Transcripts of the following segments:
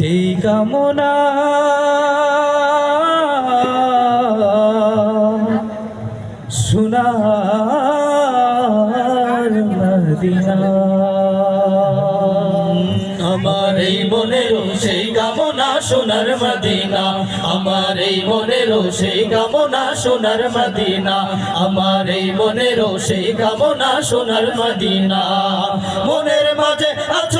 সেই কামনা। মদিনা। আমার এই মনেরও সেই কামনা, সোনার মদিনা। আমার এই মনেরও সেই কামনা, সোনার মদিনা। আমার এই মনেরও সেই কামনা, সোনার মদিনা। মনের মাঝে আছো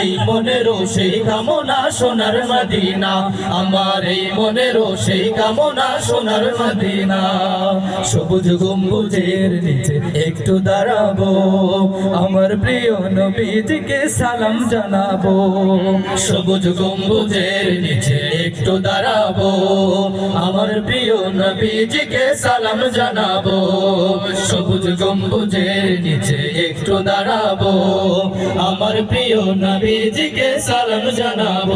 এই মনেরও সেই কামনা সোনার মদিনা। আমার এই মনেরও সেই কামনা সোনার মদিনা। সবুজ গম্বুজের নিচে একটু দাঁড়াবো। আমার প্রিয় নবীজিকে সালাম জানাব। সবুজ গম্বুজের নিচে একটু দাঁড়াবো। আমার প্রিয় নবীজিকে সালাম জানাব। সবুজ গম্বুজের নিচে একটু দাঁড়াবো। আমার প্রিয় নবীজিকে সালাম জানাব।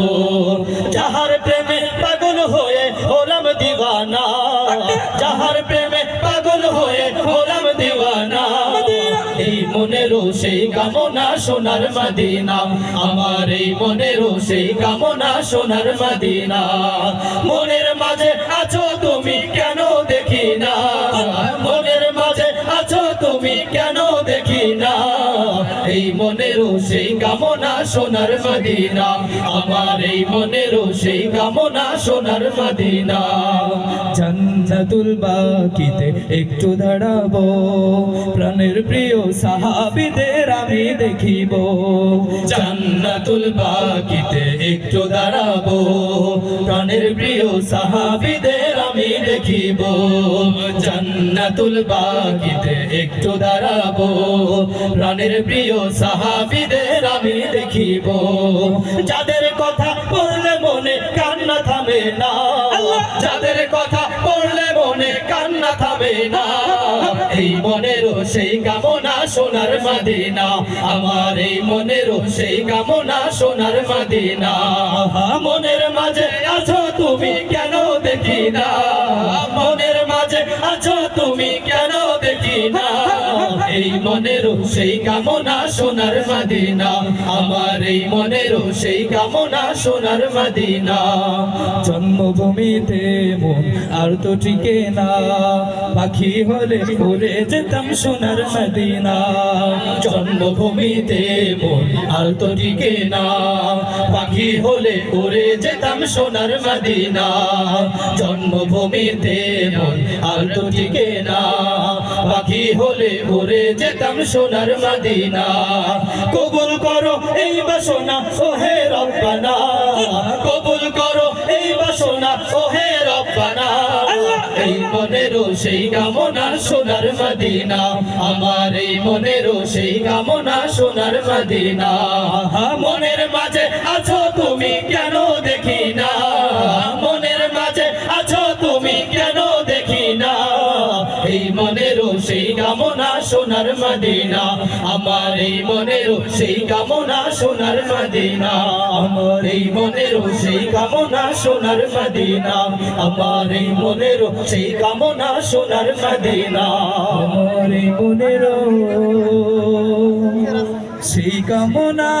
যাহার প্রেমে পাগল হয়ে হলাম দিওয়ানা। যাহার প্রেমে পাগল হয়ে হলাম দিওয়ানা। মনের মাঝে আছো তুমি কেন দেখি না? মনের এই মনেরও সেই কামনা সোনার মদিনা। আমার এই মনেরও সেই কামনা সোনার মদিনা। জান্নাতুল বাকিতে একটু দাঁড়াবো। প্রাণের প্রিয় সাহাবিদের আমি দেখিব। জান্নাতুল বাকিতে একটু দাঁড়াবো। প্রাণের প্রিয় সাহাবিদের আমি দেখিব জান্নাতুল বাকিতে একটু দাঁড়াবো। প্রাণের প্রিয় সাহাবিদের আমি দেখিব। যাদের কথা পড়লে মনে কান্না থামে না। যাদের কথা পড়লে মনে কান্না থামে না। এই মনেরও সেই কামনা সোনার মদিনা। আমার এই মনেরও সেই কামনা সোনার মদিনা। মনের মাঝে আছো তুমি দেখি না মনের মনেরও সেই কামনা সোনার মদিনা। আমার এই মনেরও সেই কামনা সোনার মদিনা। জন্মভূমিতে মন আর তো টিকে না। পাখি হলে উড়ে যেতাম সোনার মদিনা। জন্মভূমিতে মন আর তো টিকে না। পাখি হলে উড়ে যেতাম সোনার মদিনা। জন্মভূমিতে মন আর তো টিকে না। পাখি হলে উড়ে যেতাম সোনার মদিনা। কবুল করো এই বাসনা ওহে রব্বানা। কবুল করো এই বাসনা ওহে রব্বানা। এই মনেরও সেই কামনা সোনার মদিনা। আমার এই মনেরও সেই কামনা সোনার মদিনা। মনের মাঝে আছো সেই কামনা সোনার মদিনা। আমার এই মনেরও সেই কামনা সোনার মদিনা। আমার এই মনেরও সেই কামনা সোনার মদিনা। আমার এই মনেরও সেই কামনা সোনার মদিনা। আমার এই মনের সেই কামনা